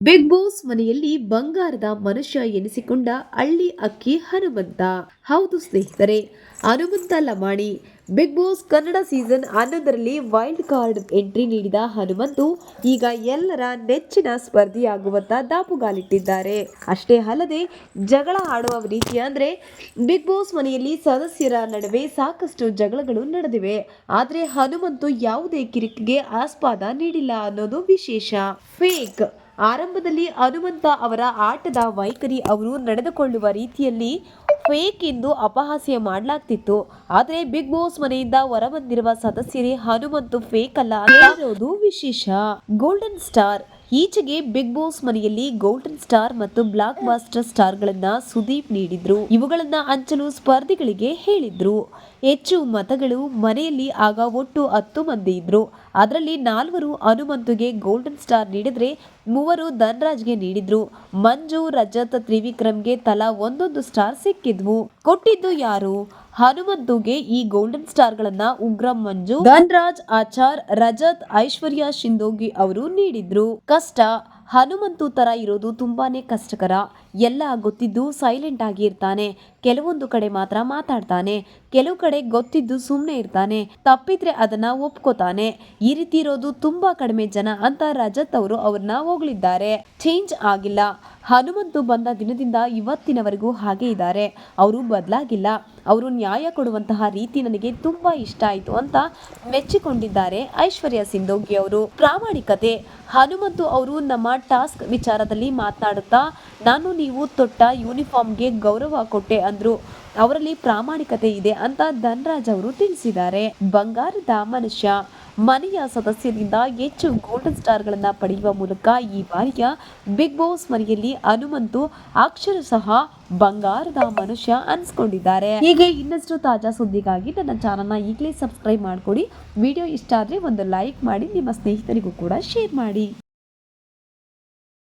Big Boss ಮನೆಯಲ್ಲಿ ಬಂಗಾರದ ಮನುಷ್ಯ ಎನಿಸಿಕೊಂಡ ಹಳ್ಳಿ ಅಕ್ಕಿ ಹನುಮಂತ. ಹೌದು ಸ್ನೇಹಿತರೆ, Hanumantha Lamani. Bigg Boss Kannada season ಹನ್ನೊಂದರಲ್ಲಿ ವೈಲ್ಡ್ ಕಾರ್ಡ್ ಎಂಟ್ರಿ ನೀಡಿದ ಹನುಮಂತು ಈಗ ಎಲ್ಲರ ನೆಚ್ಚಿನ ಸ್ಪರ್ಧಿಯಾಗುವಂತ ದಾಪುಗಾಲಿಟ್ಟಿದ್ದಾರೆ. ಅಷ್ಟೇ ಅಲ್ಲದೆ, ಜಗಳ ಆಡುವ ರೀತಿ ಅಂದ್ರೆ ಬಿಗ್ ಬಾಸ್ ಮನೆಯಲ್ಲಿ ಸದಸ್ಯರ ನಡುವೆ ಸಾಕಷ್ಟು ಜಗಳಗಳು ನಡೆದಿವೆ. ಆದರೆ ಹನುಮಂತು ಯಾವುದೇ ಕಿರಿಕಿಗೆ ಆಸ್ಪಾದ ನೀಡಿಲ್ಲ ಅನ್ನೋದು ವಿಶೇಷ. ಫೇಕ್ ಆರಂಭದಲ್ಲಿ ಹನುಮಂತ ಅವರ ಆಟದ ವೈಖರಿ ಅವರು ನಡೆದುಕೊಳ್ಳುವ ರೀತಿಯಲ್ಲಿ ಫೇಕ್ ಎಂದು ಅಪಹಾಸ್ಯ ಮಾಡಲಾಗ್ತಿತ್ತು. ಆದರೆ ಬಿಗ್ ಬಾಸ್ ಮನೆಯಿಂದ ಹೊರಬಂದಿರುವ ಸದಸ್ಯರೇ ಹನುಮಂತು ಫೇಕ್ ಅಲ್ಲ ಅಂತ ವಿಶೇಷ. ಗೋಲ್ಡನ್ ಸ್ಟಾರ್ ಈಚೆಗೆ ಬಿಗ್ ಬಾಸ್ ಮನೆಯಲ್ಲಿ ಗೋಲ್ಡನ್ ಸ್ಟಾರ್ ಮತ್ತು ಬ್ಲಾಕ್ ಮಾಸ್ಟರ್ ಸ್ಟಾರ್ಗಳನ್ನ ಸುದೀಪ್ ನೀಡಿದ್ರು. ಇವುಗಳನ್ನ ಹಂಚಲು ಸ್ಪರ್ಧಿಗಳಿಗೆ ಹೇಳಿದ್ರು. ಹೆಚ್ಚು ಮತಗಳು ಮನೆಯಲ್ಲಿ ಆಗ ಒಟ್ಟು ಹತ್ತು ಮಂದಿ ಇದ್ರು. ಅದರಲ್ಲಿ ನಾಲ್ವರು ಹನುಮಂತುಗೆ ಗೋಲ್ಡನ್ ಸ್ಟಾರ್ ನೀಡಿದ್ರೆ ಮೂವರು ಧನ್ರಾಜ್ಗೆ ನೀಡಿದ್ರು. ಮಂಜು, ರಜತ್, ತ್ರಿವಿಕ್ರಮ್ಗೆ ತಲಾ ಒಂದೊಂದು ಸ್ಟಾರ್ ಸಿಕ್ಕಿದ್ವು. ಕೊಟ್ಟಿದ್ದು ಯಾರು? ಹನುಮಂತುಗೆ ಈ ಗೋಲ್ಡನ್ ಸ್ಟಾರ್ಗಳನ್ನ ಉಗ್ರ ಮಂಜು, ಧನ್ರಾಜ್, ಆಚಾರ್, ರಜತ್, ಐಶ್ವರ್ಯ, ಶಿಂದೋಗಿ ಅವರು ನೀಡಿದ್ರು. ಕಷ್ಟ, ಹನುಮಂತು ತರ ಇರೋದು ತುಂಬಾನೇ ಕಷ್ಟಕರ. ಎಲ್ಲ ಗೊತ್ತಿದ್ದು ಸೈಲೆಂಟ್ ಆಗಿ ಇರ್ತಾನೆ. ಕೆಲವೊಂದು ಕಡೆ ಮಾತ್ರ ಮಾತಾಡ್ತಾನೆ. ಕೆಲವು ಕಡೆ ಗೊತ್ತಿದ್ದು ಸುಮ್ಮನೆ ಇರ್ತಾನೆ. ತಪ್ಪಿದ್ರೆ ಅದನ್ನ ಒಪ್ಕೋತಾನೆ. ಈ ರೀತಿ ಇರೋದು ತುಂಬಾ ಕಡಿಮೆ ಜನ ಅಂತ ರಜತ್ ಅವರು ಅವ್ರನ್ನ ಹೋಗ್ಲಿದ್ದಾರೆ ಚೇಂಜ್ ಆಗಿಲ್ಲ. ಹನುಮಂತು ಬಂದ ದಿನದಿಂದ ಇವತ್ತಿನವರೆಗೂ ಹಾಗೆ ಇದ್ದಾರೆ. ಅವರು ಬದಲಾಗಿಲ್ಲ. ಅವರು ನ್ಯಾಯ ಕೊಡುವಂತಹ ರೀತಿ ನನಗೆ ತುಂಬಾ ಇಷ್ಟ ಆಯಿತು ಅಂತ ಮೆಚ್ಚಿಕೊಂಡಿದ್ದಾರೆ ಐಶ್ವರ್ಯ ಸಿಂಧೋಗಿ ಅವರು. ಪ್ರಾಮಾಣಿಕತೆ. ಹನುಮಂತು ಅವರು ನಮ್ಮ ಟಾಸ್ಕ್ ವಿಚಾರದಲ್ಲಿ ಮಾತನಾಡುತ್ತಾ, ನಾನು ನೀವು ತೊಟ್ಟ ಯೂನಿಫಾರ್ಮ್ಗೆ ಗೌರವ ಕೊಟ್ಟೆ ಅಂದ್ರು. ಅವರಲ್ಲಿ ಪ್ರಾಮಾಣಿಕತೆ ಇದೆ ಅಂತ ಧನ್ರಾಜ್ ಅವರು ತಿಳಿಸಿದ್ದಾರೆ. ಬಂಗಾರದ ಮನುಷ್ಯ. ಮನೆಯ ಸದಸ್ಯರಿಂದ ಹೆಚ್ಚು ಗೋಲ್ಡನ್ ಸ್ಟಾರ್ಗಳನ್ನು ಪಡೆಯುವ ಮೂಲಕ ಈ ಬಾರಿಯ ಬಿಗ್ ಬಾಸ್ ಮನೆಯಲ್ಲಿ ಹನುಮಂತು ಸಹ ಬಂಗಾರದ ಮನುಷ್ಯ ಅನ್ಸ್ಕೊಂಡಿದ್ದಾರೆ. ಹೀಗೆ ಇನ್ನಷ್ಟು ತಾಜಾ ಸುದ್ದಿಗಾಗಿ ನನ್ನ ಚಾನಲ್ನ ಈಗಲೇ ಸಬ್ಸ್ಕ್ರೈಬ್ ಮಾಡಿಕೊಡಿ. ವಿಡಿಯೋ ಇಷ್ಟ ಆದರೆ ಒಂದು ಲೈಕ್ ಮಾಡಿ, ನಿಮ್ಮ ಸ್ನೇಹಿತರಿಗೂ ಕೂಡ ಶೇರ್ ಮಾಡಿ.